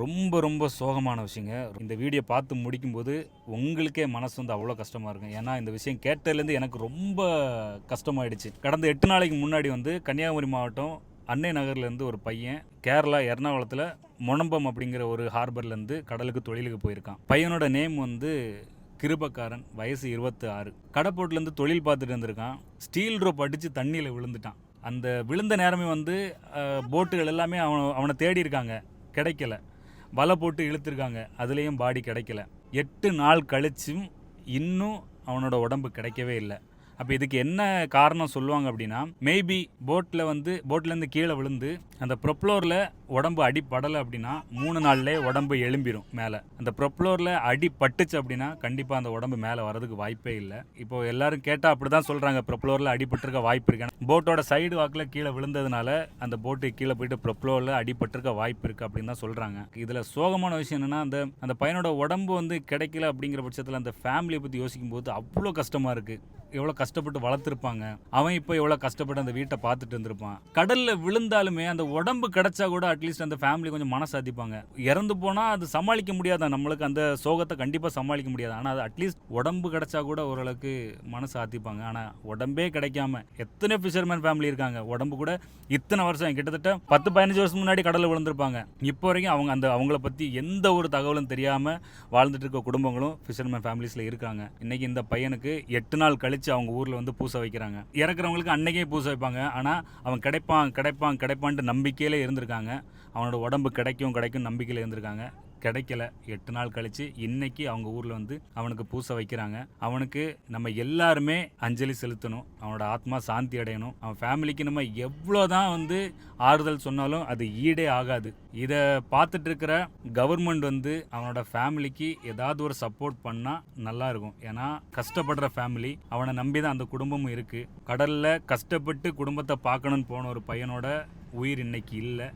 ரொம்ப ரொம்ப சோகமான விஷயங்க. இந்த வீடியோ பார்த்து முடிக்கும்போது உங்களுக்கே மனசு வந்து அவ்வளோ கஷ்டமாக இருக்கும். ஏன்னா இந்த விஷயம் கேட்டதுலேருந்து எனக்கு ரொம்ப கஷ்டமாயிடுச்சு. கடந்த எட்டு நாளைக்கு முன்னாடி வந்து கன்னியாகுமரி மாவட்டம் அன்னை நகர்லேருந்து ஒரு பையன் கேரளா எர்ணாகுளத்தில் முனம்பம் அப்படிங்கிற ஒரு ஹார்பர்லேருந்து கடலுக்கு தொழிலுக்கு போயிருக்கான். பையனோட நேம் வந்து கிருபக்காரன் வயசு இருபத்தி ஆறு கடப்போட்லேருந்து தொழில் பார்த்துட்டு இருந்திருக்கான். ஸ்டீல் ரோப் அடித்து தண்ணியில் விழுந்துட்டான். அந்த விழுந்த நேரமே வந்து போட்டுகள் எல்லாமே அவனை அவனை தேடி இருக்காங்க கிடைக்கல. வலை போட்டு இழுத்துருக்காங்க. அதுலேயும் பாடி கிடைக்கல. எட்டு நாள் கழிச்சும் இன்னும் அவனோட உடம்பு கிடைக்கவே இல்லை. அப்போ இதுக்கு என்ன காரணம் சொல்லுவாங்க அப்படின்னா மேபி போட்டில் வந்து போட்லேருந்து கீழே விழுந்து அந்த ப்ரொப்ளோரில் உடம்பு அடிப்படலை அப்படின்னா மூணு நாள்லேயே உடம்பு எழும்பிடும் மேலே. அந்த ப்ரொப்ளோரில் அடி பட்டுச்சு அப்படின்னா கண்டிப்பாக அந்த உடம்பு மேலே வரதுக்கு வாய்ப்பே இல்லை. இப்போ எல்லாரும் கேட்டால் அப்படி தான் சொல்கிறாங்க ப்ரொப்ளோரில் அடிபட்டிருக்க வாய்ப்பு இருக்கு. போட்டோட சைடு வாக்கில் கீழே விழுந்ததுனால அந்த போட்டு கீழே போயிட்டு ப்ரொப்ளோரில் அடிபட்டிருக்க வாய்ப்பு இருக்குது அப்படின்னு தான் சொல்கிறாங்க இதில் சோகமான விஷயம் என்னென்னா அந்த அந்த பையனோட உடம்பு வந்து கிடைக்கல அப்படிங்கிற பட்சத்தில் அந்த ஃபேமிலியை பற்றி யோசிக்கும் போது அவ்வளோ கஷ்டமாக இருக்குது எவ்வளோ கஷ்டப்பட்டு வளர்த்துருப்பாங்க. அவன் இப்போ எவ்வளோ கஷ்டப்பட்டு அந்த வீட்டை பார்த்துட்டு இருந்திருப்பான். கடலில் விழுந்தாலுமே அந்த உடம்பு கிடைச்சா கூட அட்லீஸ்ட் அந்த ஃபேமிலி கொஞ்சம் மனசாதிப்பாங்க. இறந்து போனால் அது சமாளிக்க முடியாது? நம்மளுக்கு அந்த சோகத்தை கண்டிப்பாக சமாளிக்க முடியாது. ஆனால் அது அட்லீஸ்ட் உடம்பு கிடைச்சா கூட ஓரளவுக்கு மனசு ஆத்திப்பாங்க. ஆனால் உடம்பே கிடைக்காம எத்தனை ஃபிஷர்மேன் ஃபேமிலி இருக்காங்க? உடம்பு கூட இத்தனை வருஷம். கிட்டத்தட்ட பத்து பதினஞ்சு வருஷம் முன்னாடி கடலில் விழுந்திருப்பாங்க. இப்போ வரைக்கும் அவங்க அந்த அவங்கள பற்றி எந்த ஒரு தகவலும் தெரியாமல் வாழ்ந்துட்டு இருக்க குடும்பங்களும் ஃபிஷர்மேன் ஃபேமிலிஸில் இருக்காங்க. இன்றைக்கி இந்த பையனுக்கு எட்டு நாள் கழித்து அவங்க ஊரில் வந்து பூசை வைக்கிறாங்க. இறக்குறவங்களுக்கு அன்னைக்கே பூசை வைப்பாங்க. ஆனால் அவன் கிடைப்பான் கிடைப்பான் கிடைப்பான்ட்டு நம்பிக்கையிலே இருந்திருக்காங்க. அவனோட உடம்பு கிடைக்கும் கிடைக்கும் நம்பிக்கையில் இருந்திருக்காங்க. கிடைக்கல. எட்டு நாள் கழிச்சு இன்னைக்கு அவங்க ஊரில் வந்து அவனுக்கு பூசை வைக்கிறாங்க. அவனுக்கு நம்ம எல்லாருமே அஞ்சலி செலுத்தணும். அவனோட ஆத்மா சாந்தி அடையணும். அவன் ஃபேமிலிக்கு நம்ம எவ்வளோ தான் வந்து ஆறுதல் சொன்னாலும் அது ஈடே ஆகாது. இதை பார்த்துட்டு இருக்கிற கவர்மெண்ட் வந்து அவனோட ஃபேமிலிக்கு ஏதாவது ஒரு சப்போர்ட் பண்ணால் நல்லா இருக்கும். ஏன்னா கஷ்டப்படுற ஃபேமிலி அவனை நம்பி தான் அந்த குடும்பமும் இருக்குது கடலில் கஷ்டப்பட்டு குடும்பத்தை பார்க்கணும்னு போன ஒரு பையனோட உயிர் இன்னைக்கு இல்லை.